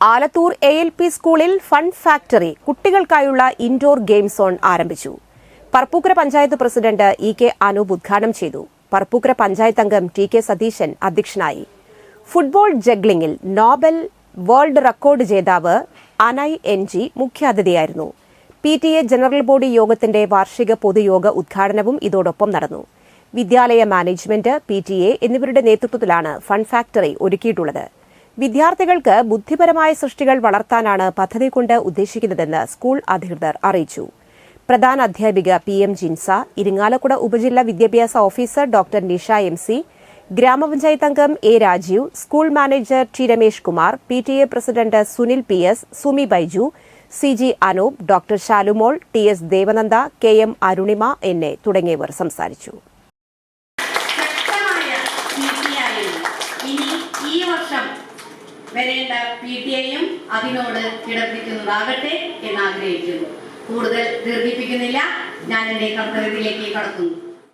Alathur A L P സ്കൂളിൽ fun factory കുട്ടികൾക്കായുള്ള indoor game zone ആരംഭിച്ചു. Parappukkara panchayat president E K Anoop ഉദ്ഘാടനം ചെയ്തു. പറപ്പൂക്കര പഞ്ചായത്ത് അംഗം ടി കെ സതീശൻ അധ്യക്ഷനായി. ഫുട്ബോൾ ജഗ്ലിംഗിൽ നോബൽ വേൾഡ് റെക്കോർഡ് ജേതാവ് Anai N G മുഖ്യാതിഥിയായിരുന്നു. P T A general body യോഗത്തിന്റെ വാർഷിക പൊതുയോഗ ഉദ്ഘാടനവും ഇതോടൊപ്പം നടന്നു. വിദ്യാലയ മാനേജ്മെന്റ് പി ടി എ എന്നിവരുടെ നേതൃത്വത്തിലാണ് ഫൺ ഫാക്ടറി ഒരുക്കിയിട്ടുള്ളത്. വിദ്യാർത്ഥികൾക്ക് ബുദ്ധിപരമായ സൃഷ്ടികൾ വളർത്താനാണ് പദ്ധതി കൊണ്ട് ഉദ്ദേശിക്കുന്നതെന്ന് സ്കൂൾ അധികൃതർ അറിയിച്ചു. പ്രധാന അധ്യാപിക പി എം ജിൻസ ഇരിങ്ങാലക്കുട ഉപജില്ലാ വിദ്യാഭ്യാസ officer doctor Nisha M C ഗ്രാമപഞ്ചായത്ത് അംഗം A Rajeev school manager T Ramesh Kumar P T A president Sunil P S Sumi Baiju C G Anoop doctor Shalumol T S Devananda K M Arunima എന്നെ തുടങ്ങിയവർ സംസാരിച്ചു. ഈ വർഷം വരേണ്ട P T ഐയും അതിനോട് കിടപ്പിക്കുന്നതാകട്ടെ എന്ന് ആഗ്രഹിക്കുന്നു. കൂടുതൽ ദീർഘിപ്പിക്കുന്നില്ല. ഞാൻ എന്റെ കർത്തവ്യത്തിലേക്ക് കടക്കുന്നു.